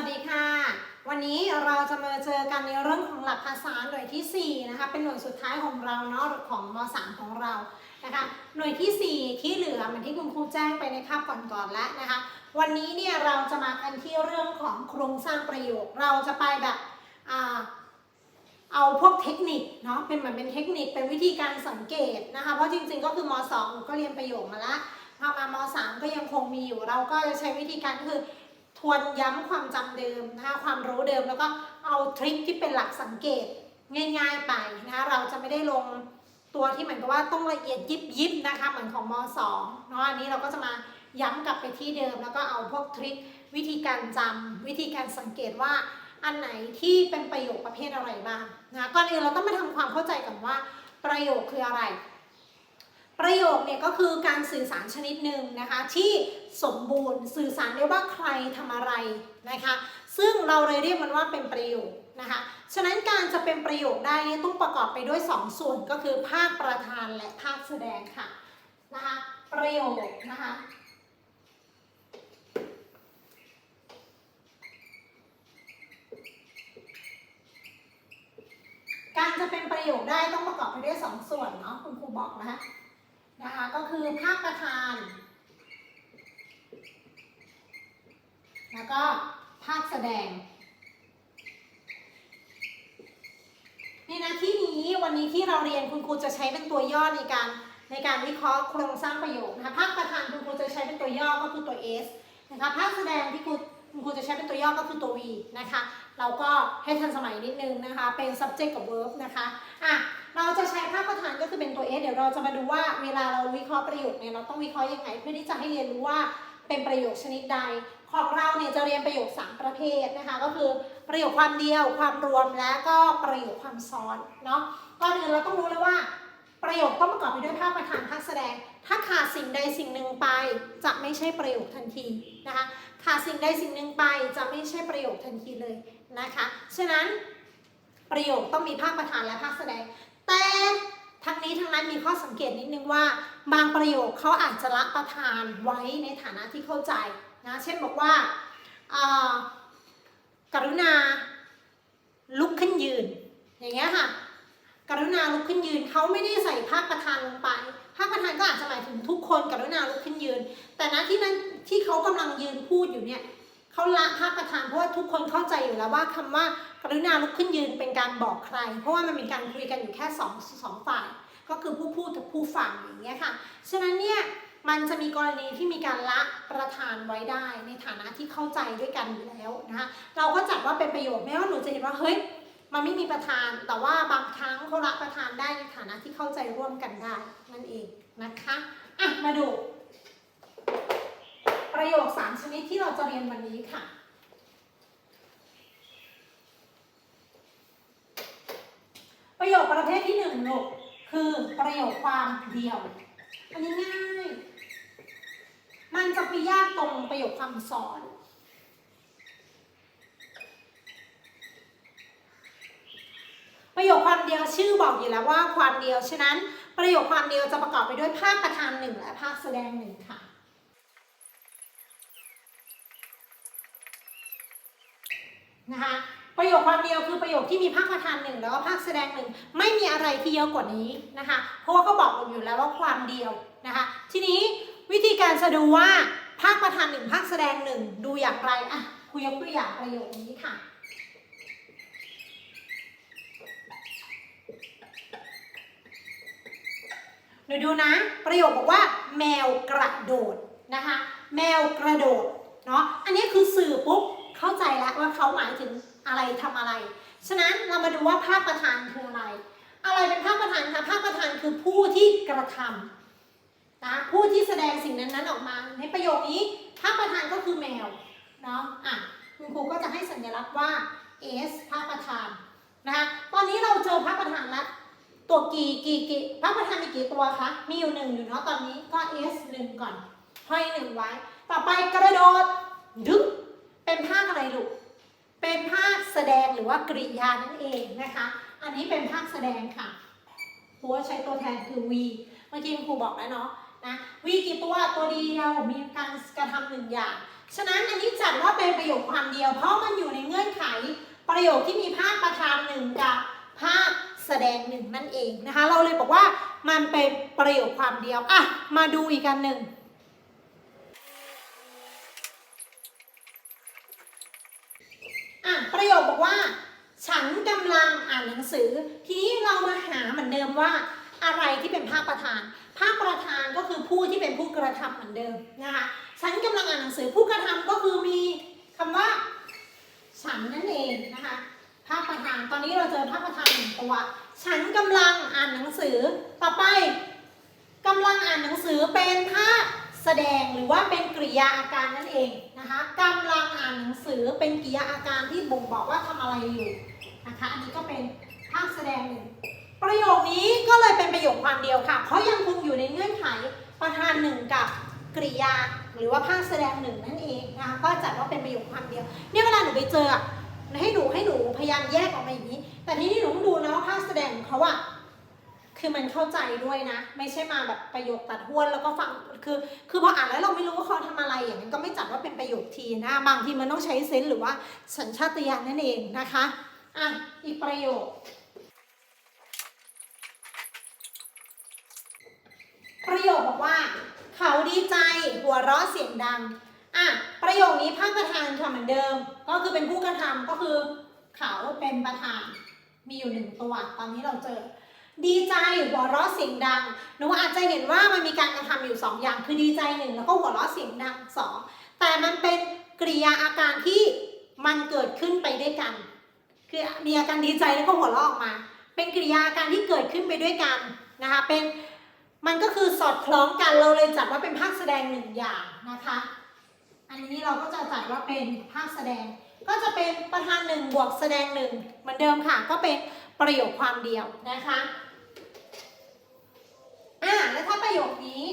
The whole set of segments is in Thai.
วัสดีค่ะ วันนี้เราจะมาเจอกันในเรื่องของหลักภาษาหน่วยทีสี่ 4 นะคะ เป็นหน่วยสุดท้ายของเราเนาะของม .3 ของเรานะคะ หน่วยที่ 4 ที่เหลือเหมือนที่คุณครูแจ้งไปในคาบก่อนๆแล้วนะคะ วันนี้เนี่ยเราจะมากันที่เรื่องของโครงสร้างประโยค เราจะไปแบบอเอาพวกเทคนิคเนาะ เป็นเหมือนเป็นเทคนิค เป็นวิธีการสังเกตนะคะ เพราะจริงๆ ก็คือม 2 ก็เรียนประโยคมาละพอมาม 3 ก็ยังคงมีอยู่ เราก็จะใช้วิธีการคือ ทวนย้ำความจำเดิมนะคะความรู้เดิมแล้วก็เอาทริคที่เป็นหลักสังเกตง่าย ๆไปนะคะเราจะไม่ได้ลงตัวที่เหมือนกับว่าต้องละเอียดยิบยิบๆนะคะเหมือนของม 2 เนาะอันนี้เราก็จะมาย้ำกลับไปที่เดิม แล้วก็เอาพวกทริควิธีการจำวิธีการสังเกตว่าอันไหนที่เป็นประโยคประเภทอะไรบ้างนะก่อนอื่นเราต้องมาทำความเข้าใจก่อนว่าประโยคคืออะไร ประโยคเนี่ยก็คือการสื่อสารชนิดหนึ่งนะคะ ที่สมบูรณ์สื่อสารได้ว่าใครทำอะไรนะคะ ซึ่งเราเลยเรียกมันว่าเป็นประโยคนะคะ ฉะนั้นการจะเป็นประโยคได้เนี่ยต้องประกอบไปด้วย 2 ส่วนก็คือภาคประธานและภาคแสดงค่ะนะคะประโยคนะคะการจะเป็นประโยคได้ต้องประกอบไปด้วยสองส่วนเนาะคุณครูบอกนะคะ นะคะก็คือภาคประธาน แล้วก็ภาคแสดง ในหน้าที่นี้วันนี้ที่เราเรียนคุณครูจะใช้เป็นตัวย่อในการในการวิเคราะห์โครงสร้างประโยคนะคะภาคประธานคุณครูจะใช้เป็นตัวย่อก็คือตัว S นะคะภาคแสดงที่คุณครูจะใช้เป็นตัวย่อก็คือตัว V นะคะ เราก็ให้ทันสมัยนิดนึงนะคะ เป็น subject กับ verb นะคะ อะ เราจะใช้ภาคประธานก็คือเป็นตัว S เดี๋ยวเราจะมาดูว่าเวลาเราวิเคราะห์ประโยคเนี่ยเราต้องวิเคราะห์ยังไงเพื่อที่จะให้เรียนรู้ว่าเป็นประโยคชนิดใด ของเราเนี่ยจะเรียนประโยค 3 ประเภทนะคะ ก็คือประโยคความเดียว ความรวมและก็ประโยคความซ้อนเนาะก่อนอื่นเราต้องรู้แล้วว่า ประโยคต้องประกอบไปด้วยภาคประธานภาคแสดง ถ้าขาดสิ่งใดสิ่งหนึ่งไป จะไม่ใช่ประโยคทันทีนะคะขาดสิ่งใดสิ่งหนึ่งไปจะไม่ใช่ประโยคทันทีเลยนะคะฉะนั้นประโยคต้องมีภาคประธานและภาคแสดง แต่ทั้งนี้ทั้งนั้นมีข้อสังเกตนิดนึงว่า บางประโยคเขาอาจจะละประธานไว้ในฐานะที่เข้าใจนะเช่นบอกว่าอ่า กรุณาลุกขึ้นยืน อย่างเงี้ยค่ะ กรุณาลุกขึ้นยืนเขาไม่ได้ใส่ภาคประธานลงไปภาคประธานก็อาจจะหมายถึงทุกคนกรุณาลุกขึ้นยืน แต่ณที่นั้นที่เขากำลังยืนพูดอยู่เนี่ย เขาละภาคประธานเพราะว่าทุกคนเข้าใจอยู่แล้วว่าคำว่ากรุณาลุกขึ้นยืนเป็นการบอกใคร เพราะว่ามันเป็นการคุยกันอยู่แค่สองสองฝ่าย ก็คือผู้พูดกับผู้ฟังอย่างเงี้ยค่ะ ฉะนั้นเนี่ยมันจะมีกรณีที่มีการละประธานไว้ได้ในฐานะที่เข้าใจด้วยกันอยู่แล้วนะคะเราก็จัดว่าเป็นประโยชน์แม้ว่าหนูจะเห็นว่าเฮ้ยมันไม่มีประธาน แต่ว่าบางครั้งเขารับประธานได้ในฐานะที่เข้าใจร่วมกันได้นั่นเองนะคะอะมาดู ประโยคสามชนิดที่เราจะเรียนวันนี้ค่ะ ประโยคประเภทที่หนึ่งลูกคือประโยคความเดียว อันนี้ง่าย มันจะไปยากตรงประโยคความซ้อนประโยคความเดียวชื่อบอกอยู่แล้วว่าความเดียว ฉะนั้นประโยคความเดียวจะประกอบไปด้วยภาคประธานหนึ่งและภาคแสดงหนึ่งค่ะ นะคะประโยคความเดียวคือประโยคที่มีภาคประธานหนึ่งแล้วก็ภาคแสดงหนึ่งไม่มีอะไรที่เยอะกว่านี้นะคะ เพราะว่าก็บอกอยู่แล้วว่าความเดียวนะคะ ทีนี้วิธีการจะดูว่าภาคประธานหนึ่งภาคแสดงหนึ่งดูอย่างไรอะคุยยกตัวอย่างประโยคนี้ค่ะ หนูดูนะ ประโยคบอกว่า แมวกระโดดนะคะ แมวกระโดดเนาะอันนี้คือสื่อปุ๊บ เข้าใจแล้วว่าเขาหมายถึงอะไรทำอะไร ฉะนั้นเรามาดูว่าภาคประธานคืออะไร อะไรเป็นภาคประธานคะภาคประธานคือผู้ที่กระทำนะผู้ที่แสดงสิ่งนั้นๆออกมา ในประโยคนี้ภาคประธานก็คือแมวเนาะอะคุณครูก็จะให้สัญลักษณ์ว่า S ภาคประธานนะคะตอนนี้เราเจอภาคประธานแล้วตัวกี่กี่กี่พระประธานมีกี่ตัวคะ มีอยู่หนึ่งอยู่เนาะตอนนี้ก็ S หนึ่งก่อนห้อยหนึ่งไว้ ต่อไปกระโดดดึ๊บ เป็นภาคอะไรลูก เป็นภาคแสดงหรือว่ากริยานั่นเองนะคะ อันนี้เป็นภาคแสดงค่ะครูว่าใช้ตัวแทนคือ V เมื่อกี้ครูบอกแล้วเนาะนะ V กี่ตัวตัวเดียวมีการกระทำหนึ่งอย่าง ฉะนั้นอันนี้จัดว่าเป็นประโยคความเดียว เพราะมันอยู่ในเงื่อนไขประโยคที่มีภาคประธานหนึ่งกับภาคแสดงหนึ่งนั่นเองนะคะ เราเลยบอกว่ามันเป็นประโยคความเดียว อะ มาดูอีกกันหนึ่ง อะประโยคบอกว่า ฉันกำลังอ่านหนังสือ ทีนี้เรามาหาเหมือนเดิมว่า อะไรที่เป็นภาคประธาน ภาคประธานก็คือผู้ที่เป็นผู้กระทำเหมือนเดิมนะคะ ฉันกำลังอ่านหนังสือผู้กระทำก็คือมีคำว่า ฉันนั่นเองนะคะ ภาคประธาน ตอนนี้เราเจอภาคประธานหนึ่งตัว ฉันกำลังอ่านหนังสือ ต่อไปกำลังอ่านหนังสือเป็นภาค แสดงหรือว่าเป็นกริยาอาการนั่นเองนะคะกำลังอ่านหนังสือเป็นกริยาอาการที่บ่งบอกว่าทำอะไรอยู่นะคะอันนี้ก็เป็นภาคแสดงหนึ่งประโยคนี้ก็เลยเป็นประโยคความเดียวค่ะเพราะยังคงอยู่ในเงื่อนไขประธานหนึ่งกับกริยาหรือว่าภาคแสดงหนึ่งนั่นเองนะคะก็จัดว่าเป็นประโยคความเดียวเนี่ยเวลาหนูไปเจอให้หนูให้หนูพยายามแยกออกมาอย่างนี้ แต่ทีนี้หนูต้องดูนะว่าภาคแสดงของเขาอะ คือมันเข้าใจด้วยนะ ไม่ใช่มาแบบประโยคตัดห้วนแล้วก็ฟังคือ คือพออ่านแล้วเราไม่รู้ว่าเขาทำอะไรอย่างนั้นก็ไม่จัดว่าเป็นประโยคทีนะบางทีมันต้องใช้เซนส์หรือว่าสัญชาตญาณนั่นเองนะคะอะอีกประโยคประโยคบอกว่า เขาดีใจหัวเราะเสียงดังอะประโยคนี้ภาคประธานค่ะเหมือนเดิม ก็คือเป็นผู้กระทำก็คือ เขาเป็นประธานมีอยู่หนึ่งตัว ตอนนี้เราเจอ ดีใจหัวเราะเสียงดัง หนูอาจจะเห็นว่ามันมีการกระทำอยู่สองอย่าง คือดีใจหนึ่งแล้วก็หัวเราะเสียงดังสองแต่มันเป็นกริยาอาการที่มันเกิดขึ้นไปด้วยกัน คือมีอาการดีใจแล้วก็หัวเราะออกมา เป็นกริยาอาการที่เกิดขึ้นไปด้วยกันนะคะ เป็นมันก็คือสอดคล้องกันเราเลยจัดว่าเป็นภาคแสดงหนึ่งอย่างนะคะ อันนี้เราก็จะจัดว่าเป็นภาคแสดง ก็จะเป็นประธานหนึ่งบวกแสดงหนึ่งเหมือนเดิมค่ะ ก็เป็นประโยคความเดียวนะคะ อ่าแล้วถ้าประโยคนี้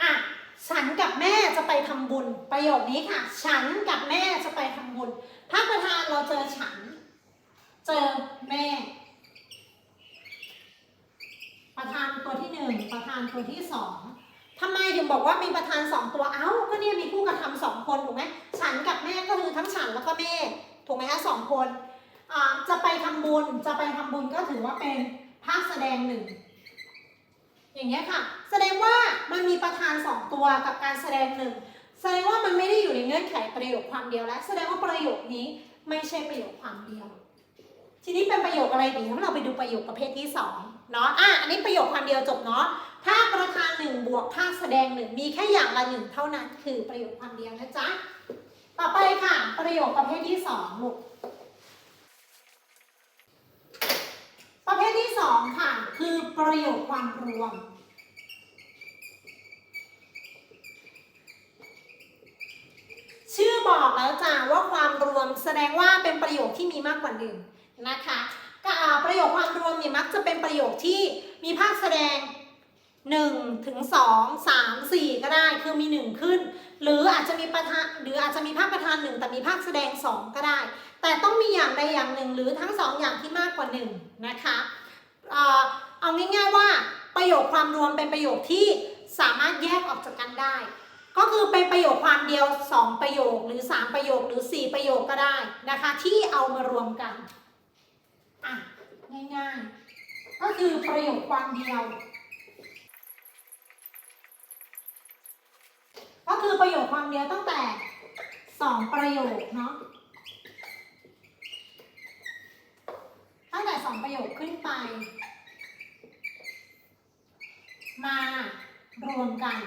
อะฉันกับแม่จะไปทำบุญ ประโยคนี้ค่ะ ฉันกับแม่จะไปทำบุญภาคประธานเราเจอฉัน เจอแม่ ประธานตัวที่หนึ่งประธานตัวที่สองทำไมถึงบอกว่ามีประธานสองตัว เอ้า ก็เนี่ยมีผู้กระทำสองคนถูกไหมฉันกับแม่ก็คือทั้งฉันแล้วก็แม่ ถูกไหมคะสองคน จะไปทำบุญจะไปทำบุญก็ถือว่าเป็นภาคแสดงหนึ่งอย่างเงี้ยค่ะ แสดงว่ามันมีประธานสองตัวกับการแสดงหนึ่งแสดงว่ามันไม่ได้อยู่ในเงื่อนไขประโยคความเดียวแล้ว แสดงว่าประโยคนี้ไม่ใช่ประโยคความเดียว ทีนี้เป็นประโยคอะไรดีถ้าเราไปดูประโยคประเภทที่สองเนาะอะอันนี้ประโยคความเดียวจบเนาะภาประธานหนึ่งบวกภาคแสดงหนึ่งมีแค่อย่างละหนึ่งเท่านั้นคือประโยคความเดียวนะจ๊ะต่อไปค่ะ ประโยคประเภทที่สองลูก ประเภทที่สองค่ะ คือ ประโยคความรวม ชื่อบอกแล้วจ้าว่าความรวมแสดงว่าเป็นประโยคที่มีมากกว่าหนึ่งนะคะก็อ่าประโยคความรวมเนี่ยมักจะเป็นประโยคที่มีภาคแสดง1ถึง2 3 4 ก็ได้คือมี 1 ขึ้น หรืออาจจะมีประธานหรืออาจจะมีภาคประธานหนึ่งแต่มีภาคแสดง 2 ก็ได้ แต่ต้องมีอย่างใดอย่างหนึ่งหรือทั้ง 2 อย่างที่มากกว่า 1 นะคะ เอาง่ายๆว่าประโยคความรวมเป็นประโยคที่สามารถแยกออกจากกันได้ ก็คือเป็นประโยคความเดียว 2 ประโยคหรือ 3 ประโยคหรือ 4 ประโยคก็ได้นะคะ ที่เอามารวมกันอะง่ายๆ ก็คือประโยคความเดียว ก็คือประโยคความเดียวตั้งแต่ 2 ประโยคเนาะตั้งแต่ 2 ประโยคขึ้นไป มารวมกัน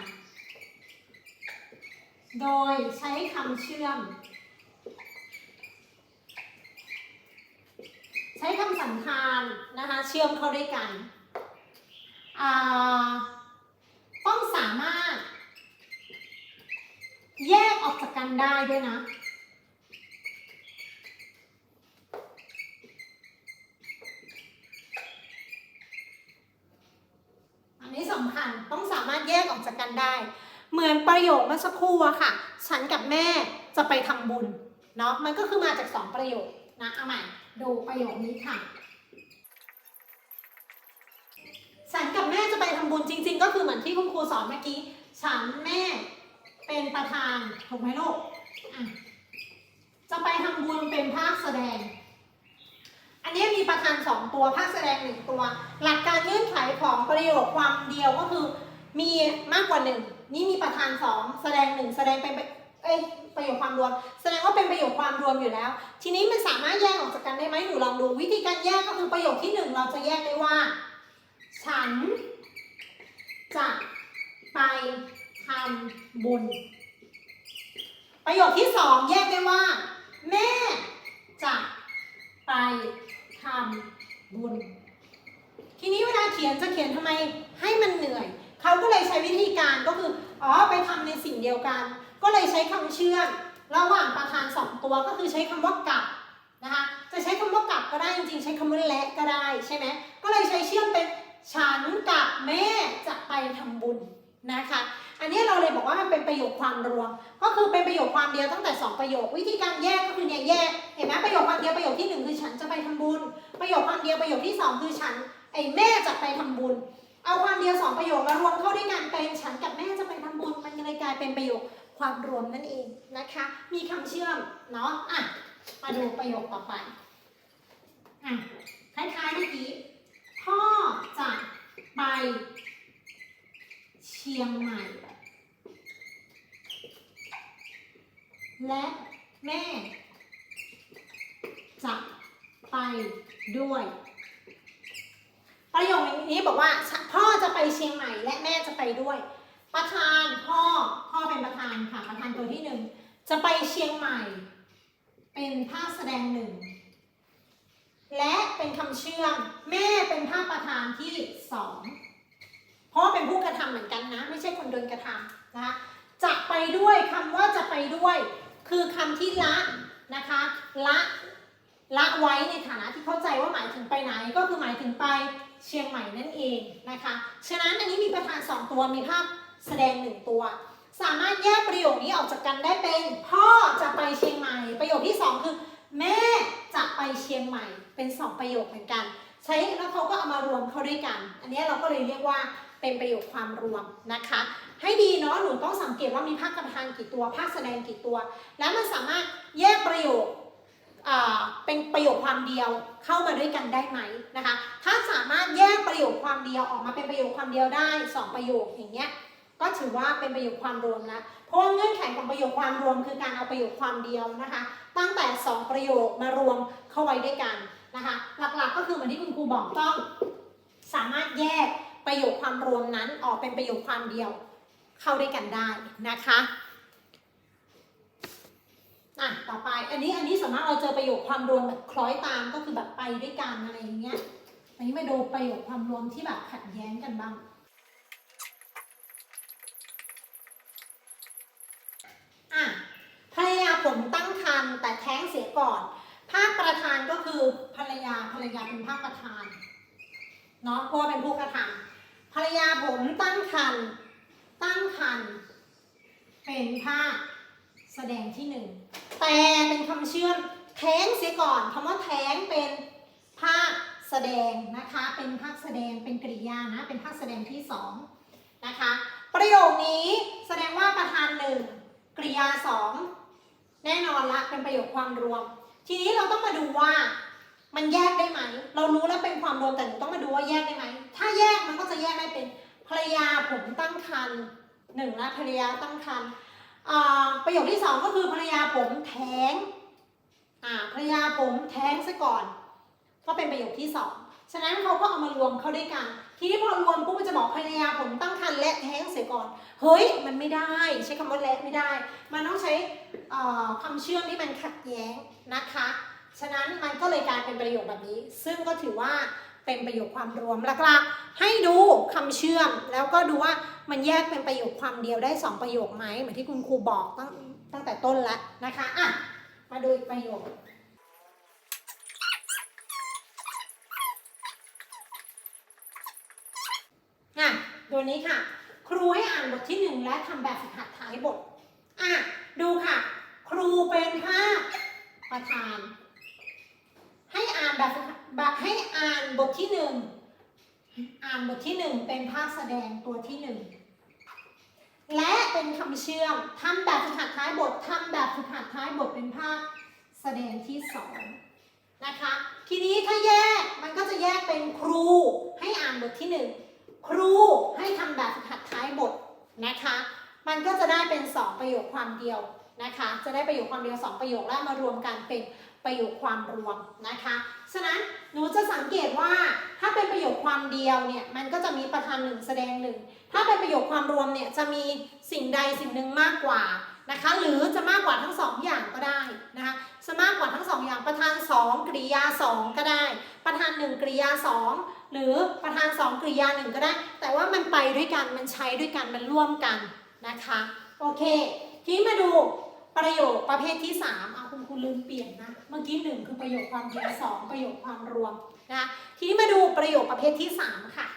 โดยใช้คำเชื่อม ใช้คำสันธานนะคะเชื่อมเข้าด้วยกันต้องสามารถ แยกออกจากกันได้ด้วยนะ อันนี้สำคัญต้องสามารถ แยกออกจากกันได้ เหมือนประโยคเมื่อสักครู่อะค่ะ ฉันกับแม่จะไปทำบุญเนาะมันก็คือมาจากสองประโยคนะเอาใหม่ดูประโยคนี้ค่ะฉันกับแม่จะไปทำบุญจริง ๆ ก็คือเหมือนที่คุณครูสอนเมื่อกี้ ฉันแม่เป็นประธานถูกไหมลูกจะไปทำบุญเป็นภาคแสดง อันนี้มีประธานสองตัวภาคแสดงหนึ่งตัว หลักการเงื่อนไขของประโยคความเดียวก็คือ มีมากกว่าหนึ่งนี่มีประธานสองแสดงหนึ่งแสดงเป็นปเอ้ยประโยคความรวม แสดงว่าเป็นประโยคความรวมอยู่แล้ว ทีนี้มันสามารถแยกออกจากกันได้ไหมหนูลองดูวิธีการแยกก็คือประโยคที่หนึ่งเราจะแยกได้ว่า ฉัน จะไปทำบุญ ประโยคที่สองแยกได้ว่า แม่จะไปทำบุญ ทีนี้เวลาเขียนจะเขียนทำไมให้มันเหนื่อย เขาก็เลยใช้วิธีการก็คือ อ๋อ ไปทำในสิ่งเดียวกัน ก็เลยใช้คำเชื่อมระหว่างประธานสองตัวก็คือใช้คำว่ากับนะคะ จะใช้คำว่ากับก็ได้จริงๆ ใช้คำว่าและก็ได้ใช่ไหม ก็เลยใช้เชื่อมเป็นฉันกับแม่จะไปทำบุญนะคะ อันนี้เราเลยบอกว่ามันเป็นประโยคความรวม ก็คือเป็นประโยคความเดียวตั้งแต่ 2 ประโยค วิธีการแยกก็คือเนี่ยแยก เห็นไหมประโยคความเดียวประโยคที่หนึ่งคือฉันจะไปทำบุญ ประโยคความเดียวประโยคที่สองคือฉันไอ้แม่จะไปทำบุญ เอาความเดียวสองประโยคมารวมเข้าด้วยกันเป็นฉันกับแม่จะไปทำบุญมันเลยกลายเป็นประโยคความรวมนั่นเองนะคะ มีคำเชื่อมเนาะอะมาดูประโยคต่อไปอะคล้ายๆเมื่อกี้พ่อจะไปเชียงใหม่ และแม่จะไปด้วย ประโยคนี้บอกว่าพ่อจะไปเชียงใหม่และแม่จะไปด้วย ประธานพ่อพ่อเป็นประธานค่ะประธานตัวที่หนึ่งจะไปเชียงใหม่ เป็นภาคแสดงหนึ่งและเป็นคำเชื่อมแม่เป็นภาคประธานที่สองเพราะว่าเป็นผู้กระทำเหมือนกันนะ ไม่ใช่คนโดนกระทำนะคะจะไปด้วยคำว่าจะไปด้วย คือคำที่ละนะคะละละไว้ในฐานะที่เข้าใจว่าหมายถึงไปไหนก็คือหมายถึงไป เชียงใหม่นั่นเองนะคะ ฉะนั้นอันนี้มีประธานสองตัวมีภาพแสดงหนึ่งตัว สามารถแยกประโยคนี้ออกจากกันได้เป็น พ่อจะไปเชียงใหม่ ประโยคที่สองคือ แม่จะไปเชียงใหม่เป็นสองประโยคเหมือนกัน ใช้แล้วเขาก็เอามารวมเข้าด้วยกัน อันนี้เราก็เลยเรียกว่าเป็นประโยคความรวมนะคะ ให้ดีเนาะหนูต้องสังเกตว่ามีภาคประธานกี่ตัวภาคแสดงกี่ตัว แล้วมันสามารถแยกประโยค เป็นประโยคความเดียวเข้ามาด้วยกันได้ไหมนะคะ ถ้าสามารถแยกประโยคความเดียวออกมาเป็นประโยคความเดียวได้สองประโยคอย่างเงี้ยก็ถือว่าเป็นประโยคความรวมแล้วเพราะว่าเงื่อนไขของประโยคความรวมคือการเอาประโยคความเดียวนะคะ ตั้งแต่ 2 ประโยคมารวมเข้าไว้ด้วยกันนะคะ หลักๆก็คือเหมือนที่คุณครูบอกต้อง สามารถแยกประโยคความรวมนั้นออกเป็นประโยคความเดียวเข้าด้วยกันได้นะคะ อะต่อไปอันนี้อันนี้สามารถเราเจอประโยคความรวมแบบคล้อยตามก็คือแบบไปด้วยกันอะไรอย่างเงี้ยอันนี้มาดูประโยคความรวมที่แบบขัดแย้งกันบ้าง อะภรรยาผมตั้งครรภ์แต่แท้งเสียก่อน ภาคประธานก็คือภรรยาภรรยาเป็นภาคประธานเนาะเพราะว่าเป็นผู้กระทำภรรยาผมตั้งครรภ์ตั้งครรภ์เป็นภาคแสดงที่หนึ่ง แต่เป็นคำเชื่อมแท้งเสียก่อนคำว่าแท้งเป็นภาคแสดงนะคะ เป็นภาคแสดงเป็นกริยานะ เป็นภาคแสดงที่สองนะคะ ประโยคนี้แสดงว่าประธานหนึ่งกริยาสองแน่นอนละเป็นประโยคความรวม ทีนี้เราต้องมาดูว่ามันแยกได้ไหม เรารู้แล้วเป็นความรวมแต่ต้องมาดูว่าแยกได้ไหม ถ้าแยกมันก็จะแยกได้เป็นภรรยาผมตั้งครรภ์หนึ่งละภรรยาตั้งครรภ์ ประโยคที่สองก็คือภรรยาผมแท้งภรรยาผมแท้งซะก่อน ก็เป็นประโยคที่สองฉะนั้นเขาก็เอามารวมเข้าด้วยกัน ทีนี้พอรวมปุ๊บมันจะบอกภรรยาผมตั้งครรภ์และแท้งเสียก่อน เฮ้ย มันไม่ได้ ใช้คำว่าและไม่ได้ มันต้องใช้เอ่อคำเชื่อมที่มันขัดแย้งนะคะ ฉะนั้นมันก็เลยกลายเป็นประโยคแบบนี้ ซึ่งก็ถือว่า เป็นประโยคความรวมหลักๆให้ดูคำเชื่อม แล้วก็ดูว่ามันแยกเป็นประโยคความเดียวได้สองประโยคไหมเหมือนที่คุณครูบอกตั้งตั้งแต่ต้นแล้วนะคะอะมาดูอีกประโยคอะตัวนี้ค่ะ ครูให้อ่านบทที่หนึ่งและทำแบบฝึกหัดท้ายบทอะดูค่ะ ครูเป็นภาคประธาน ให้อ่านแบบแบบให้อ่านบทที่หนึ่งอ่านบทที่หนึ่งเป็นภาคแสดงตัวที่หนึ่งและเป็นคำเชื่อมทำแบบฝึกหัดท้ายบททำแบบฝึกหัดท้ายบทเป็นภาคแสดงที่สองนะคะ ทีนี้ถ้าแยกมันก็จะแยกเป็นครูให้อ่านบทที่หนึ่งครูให้ทำแบบฝึกหัดท้ายบทนะคะ มันก็จะได้เป็น2ประโยคความเดียวนะคะ จะได้ประโยคความเดียว2ประโยคแล้วมารวมกันเป็น ประโยคความรวมนะคะ ฉะนั้นหนูจะสังเกตว่าถ้าเป็นประโยคความเดียวเนี่ยมันก็จะมีประธานหนึ่งแสดงหนึ่ง ถ้าเป็นประโยคความรวมเนี่ยจะมีสิ่งใดสิ่งหนึ่งมากกว่านะคะหรือจะมากกว่าทั้งสองอย่างก็ได้นะคะจะมากกว่าทั้งสองอย่างประธานสองกริยาสองก็ได้ ประธานหนึ่งกริยาสองหรือประธานสองกริยาหนึ่งก็ได้ แต่ว่ามันไปด้วยกันมันใช้ด้วยกันมันร่วมกันนะคะโอเค ทีนี้มาดูประโยคประเภทที่3เอาคุณครูลืมเปลี่ยนนะ เมื่อกี้หนึ่งคือประโยคความเดียวสองประโยคความรวมนะทีนี้มาดูประโยคประเภทที่สามค่ะ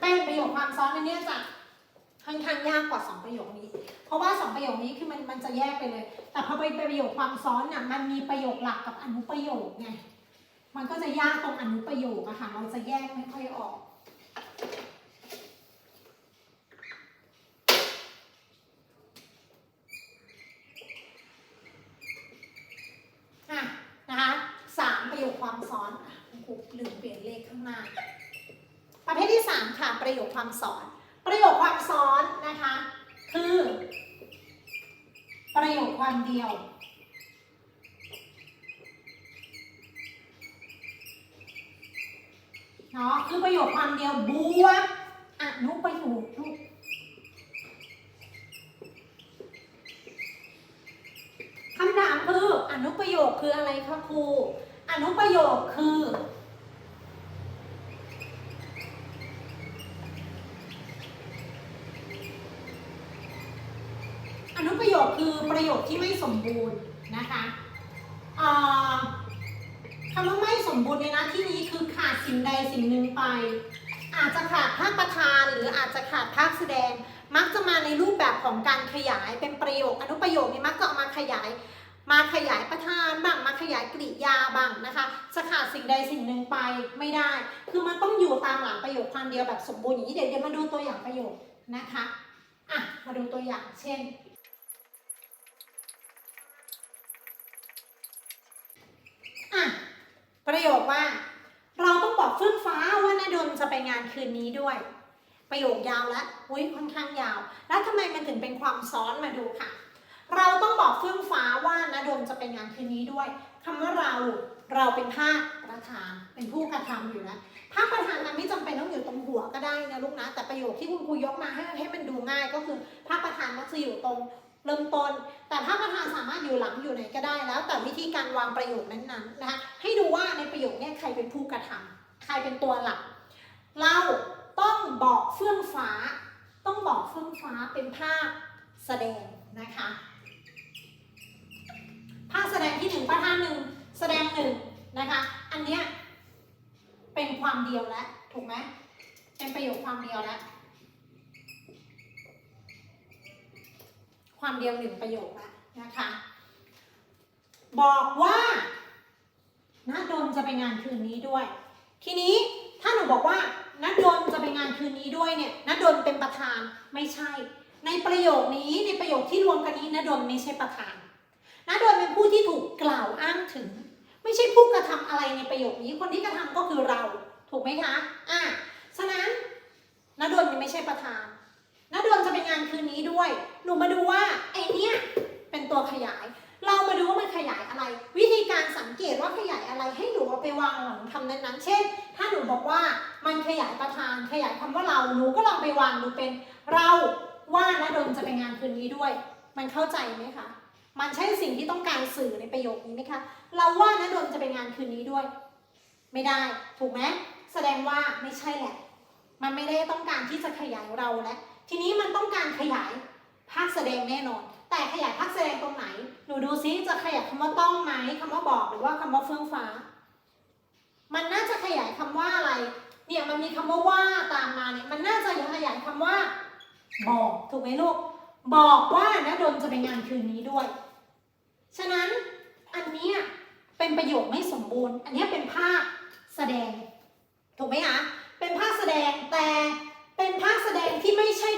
เป็นประโยคความซ้อนอันเนี้ยจะค่อนข้างยากกว่า 2 ประโยคนี้ เพราะว่า 2 ประโยคนี้คือมันมันจะแยกไปเลย แต่พอไปประโยคความซ้อนน่ะมันมีประโยคหลักกับอนุประโยคไง มันก็จะยากตรงอนุประโยคอะค่ะ เราจะแยกไม่ค่อยออก อะนะคะสามประโยคความซ้อนอะคุณครูลืมเปลี่ยนเลขข้างหน้า ประเภทที่ 3 ค่ะ ประโยคความสอน ประโยคความสอนนะคะ คือ ประโยคความเดียว เนาะคือประโยคความเดียวบวกอนุประโยคลูกคำถามคืออนุประโยคคืออะไรคะครู อนุประโยคคือ อนุประโย คคือประโยคที่ไม่สมบูรณ์นะคะคำว่าไม่สมบูรณ์ในหน้าที่นี้คือขาดสิ่งใดสิ่งหนึ่งไป อาจจะขาดภาคประธาน หรืออาจจะขาดภาคแสดง มักจะมาในรูปแบบของการขยายเป็นประโยค อนุประโยคนี้มักจะเอามาขยาย มาขยายประธานบ้างมาขยายกริยาบ้างนะคะจะขาดสิ่งใดสิ่งหนึ่งไปไม่ได้ คือมันต้องอยู่ตามหลังประโยคความเดียวแบบสมบูรณ์อย่างนี้เดี๋ยวเดี๋ยวมาดูตัวอย่างประโยคนะคะอะมาดูตัวอย่างเช่น อะประโยคว่า เราต้องบอกเฟื่องฟ้าว่านาดนจะไปงานคืนนี้ด้วย ประโยคยาวแล้วอุ้ยค่อนข้างยาว แล้วทำไมมันถึงเป็นความซ้อนมาดูค่ะ เราต้องบอกเฟื่องฟ้าว่านาดนจะไปงานคืนนี้ด้วยคำว่าเราเราเป็นภาคประธานเป็นผู้กระทำอยู่แล้วภาคประธานมันไม่จำเป็นต้องอยู่ตรงหัวก็ได้นะลูกนะ แต่ประโยคที่คุณครูยกมาให้ให้มันดูง่ายก็คือภาคประธานมักจะอยู่ตรง เริ่มต้น แต่ภาประธานสามารถอยู่หลังอยู่ไหนก็ได้แล้ว แต่วิธีการวางประโยคนั้นๆนะคะให้ดูว่าในประโยคนี้ใครเป็นผู้กระทำใครเป็นตัวหลัก เราต้องบอกเฟื่องฟ้า ต้องบอกเฟื่องฟ้าเป็นภาคแสดงนะคะภาคแสดงที่หนึ่งประธานหนึ่งแสดงหนึ่งนะคะ อันเนี้ยเป็นความเดียวแล้วถูกไหมเป็นประโยคความเดียวแล้ว ความเดียวหนึ่งประโยคล้วนะคะ บอกว่าณดนจะไปงานคืนนี้ด้วย ทีนี้ถ้าหนูบอกว่าณดนจะไปงานคืนนี้ด้วยเนี่ยณดนเป็นประธานไม่ใช่ ในประโยคนี้ในประโยคที่รวมกันนี้ณดนไม่ใช่ประธานณดนเป็นผู้ที่ถูกกล่าวอ้างถึง ไม่ใช่ผู้กระทำอะไรในประโยคนี้คนที่กระทำก็คือเรา ถูกไหมคะอะฉะนั้นณดลยังไม่ใช่ประธาน ณดลจะไปงานคืนนี้ด้วย หนูมาดูว่าไอเนี้ยเป็นตัวขยาย เรามาดูว่ามันขยายอะไร วิธีการสังเกตว่าขยายอะไรให้หนูเอาไปวางหลังคำนั้นๆ เช่น ถ้าหนูบอกว่ามันขยายประธาน ขยายคำว่าเรา หนูก็ลองไปวางดูเป็น เราว่าณดลจะไปงานคืนนี้ด้วย มันเข้าใจไหมคะ มันใช่สิ่งที่ต้องการสื่อในประโยคนี้ไหมคะ เราว่าณดลจะไปงานคืนนี้ด้วย ไม่ได้ ถูกไหม แสดงว่าไม่ใช่แหละ มันไม่ได้ต้องการที่จะขยายเราแล้ว ทีนี้มันต้องการขยายภาคแสดงแน่นอน แต่ขยายภาคแสดงตรงไหน หนูดูซิจะขยายคำว่าต้องไหมคำว่าบอกหรือว่าคำว่าเฟื่องฟ้า มันน่าจะขยายคำว่าอะไร เนี่ยมันมีคำว่าว่าตามมาเนี่ยมันน่าจะขยายคำว่า บอกถูกไหมลูก บอกว่านะดนจะไปงานคืนนี้ด้วย ฉะนั้นอันนี้เป็นประโยคไม่สมบูรณ์ อันนี้เป็นภาคแสดง ถูกไหมคะเป็นภาคแสดงแต่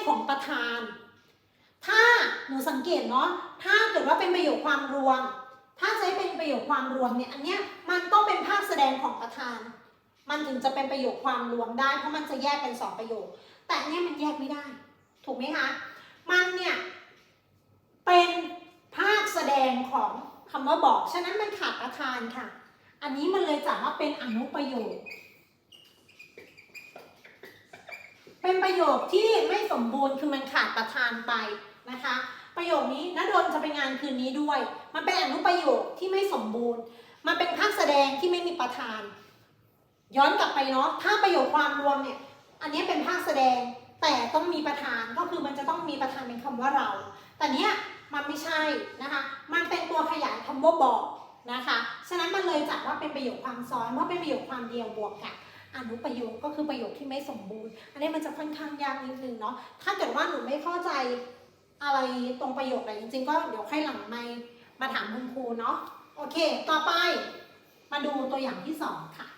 ของประธาน ถ้าหนูสังเกตเนาะ ถ้าเกิดว่าเป็นประโยคความรวม ถ้าใช้เป็นประโยคความรวมเนี่ย อันเนี้ยมันต้องเป็นภาคแสดงของประธาน มันถึงจะเป็นประโยคความรวมได้ เพราะมันจะแยกเป็นสองประโยค แต่อันเนี้ยมันแยกไม่ได้ ถูกไหมคะ มันเนี่ยเป็นภาคแสดงของคำว่าบอก ฉะนั้นมันขาดประธานค่ะ อันนี้มันเลยจัดว่าเป็นอนุประโยค เป็นประโยคที่ไม่สมบูรณ์คือมันขาดประธานไปนะคะ ประโยคนี้นดลจะไปงานคืนนี้ด้วย มันเป็นอนุประโยคที่ไม่สมบูรณ์ มันเป็นภาคแสดงที่ไม่มีประธาน ย้อนกลับไปเนาะถ้าประโยคความรวมเนี่ยอันนี้เป็นภาคแสดงแต่ต้องมีประธานก็คือมันจะต้องมีประธานเป็นคำว่าเรา แต่เนี้ยมันไม่ใช่นะคะ มันเป็นตัวขยายคำว่าบอกนะคะ ฉะนั้นมันเลยจัดว่าเป็นประโยคความซ้อนเพราะเป็นประโยคความเดียวบวกกับ อนุประโยคก็คือประโยคที่ไม่สมบูรณ์ อันนี้มันจะค่อนข้างยากนิดนึงเนาะถ้าเกิดว่าหนูไม่เข้าใจอะไรตรงประโยคไหนจริง ๆ ก็เดี๋ยวค่อยหลังไม่มาถามคุณครูเนาะโอเค ต่อไปมาดูตัวอย่างที่สองค่ะ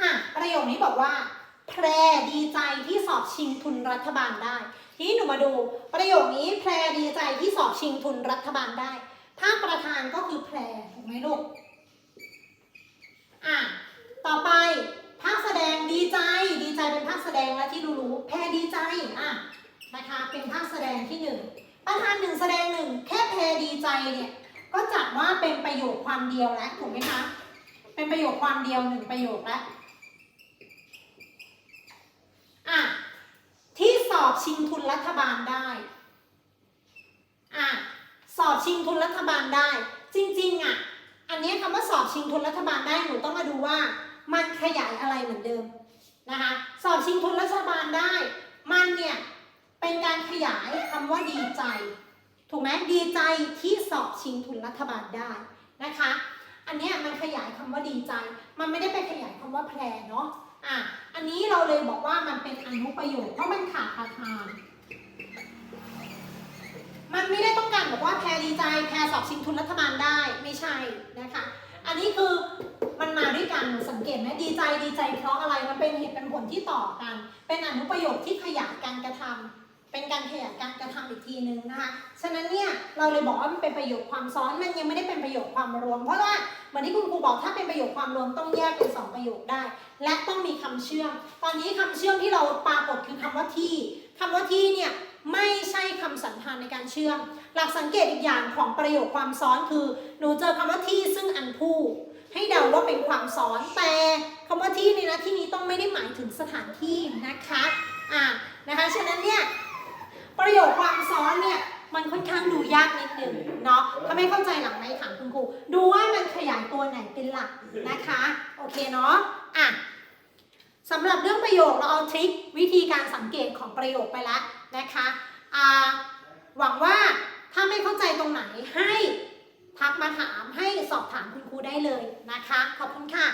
อะประโยคนี้บอกว่า แพรดีใจ อบชิงทุนรัฐบาลได้ ทีนี้หนูมาดูประโยคนี้แพรดีใจที่สอบชิงทุนรัฐบาลได้ภาคประธานก็คือแพรถูกไหมลูก อะ ต่อไปภาคแสดงดีใจ ดีใจเป็นภาคแสดงและที่รู้รู้แพรดีใจ อะ นะคะ เป็นภาคแสดงที่หนึ่งประธานหนึ่งแสดงหนึ่งแค่แพรดีใจเนี่ย ก็จัดว่าเป็นประโยคความเดียวแล้วถูกไหมคะ เป็นประโยคความเดียวหนึ่งประโยคแล้วอะ อบชิงทุนรัฐบาลได้อะสอบชิงทุนรัฐบาลได้ จริงๆอะอันนี้คำว่าสอบชิงทุนรัฐบาลได้หนูต้องมาดูว่า มันขยายอะไรเหมือนเดิมนะคะสอบชิงทุนรัฐบาลได้ มันเนี่ยเป็นการขยายคำว่าดีใจ ถูกไหมดีใจที่สอบชิงทุนรัฐบาลได้นะคะ อันนี้มันขยายคำว่าดีใจ มันไม่ได้ไปขยายคำว่าแพรเนาะอะ อันนี้เราเลยบอกว่ามันเป็นอนุประโยคเพราะมันขาดประธาร มันไม่ได้ต้องการบอกว่าแพรดีใจแพรสอบชิงทุนรัฐบาลได้ไม่ใช่นะคะ อันนี้คือมันมาด้วยกันสังเกตไหมดีใจดีใจเพราะอะไรมันเป็นเหตุเป็นผลที่ต่อกัน เป็นอนุประโยคที่ขยายการกระทำ เป็นการขยายการกระทำอีกทีนึงนะคะ ฉะนั้นเนี่ยเราเลยบอกว่ามันเป็นประโยคความซ้อนมันยังไม่ได้เป็นประโยคความรวม เพราะว่าเหมือนที่คุณครูบอกถ้าเป็นประโยคความรวมต้องแยกเป็นสองประโยคได้ และต้องมีคำเชื่อม ตอนนี้คำเชื่อมที่เราปรากฏคือคำว่าที่คำว่าที่เนี่ยไม่ใช่คำสันธานในการเชื่อม หลักสังเกตอีกอย่างของประโยคความซ้อนคือ หนูเจอคำว่าที่ซึ่งอันผู้ให้เดาว่าเป็นความซ้อนแต่คำว่าที่ในนะที่นี้ต้องไม่ได้หมายถึงสถานที่นะคะอ่านะคะฉะนั้นเนี่ย ประโยคความซ้อนเนี่ยมันค่อนข้างดูยากนิดนึงเนาะถ้าไม่เข้าใจหลังไม่ถามคุณครู ดูว่ามันขยายตัวไหนเป็นหลักนะคะ โอเคเนาะอะสำหรับเรื่องประโยคเราเอาทริควิธีการสังเกตของประโยคไปแล้วนะคะอ่าหวังว่าถ้าไม่เข้าใจตรงไหนให้ทักมาถามให้สอบถามคุณครูได้เลยนะคะ ขอบคุณค่ะ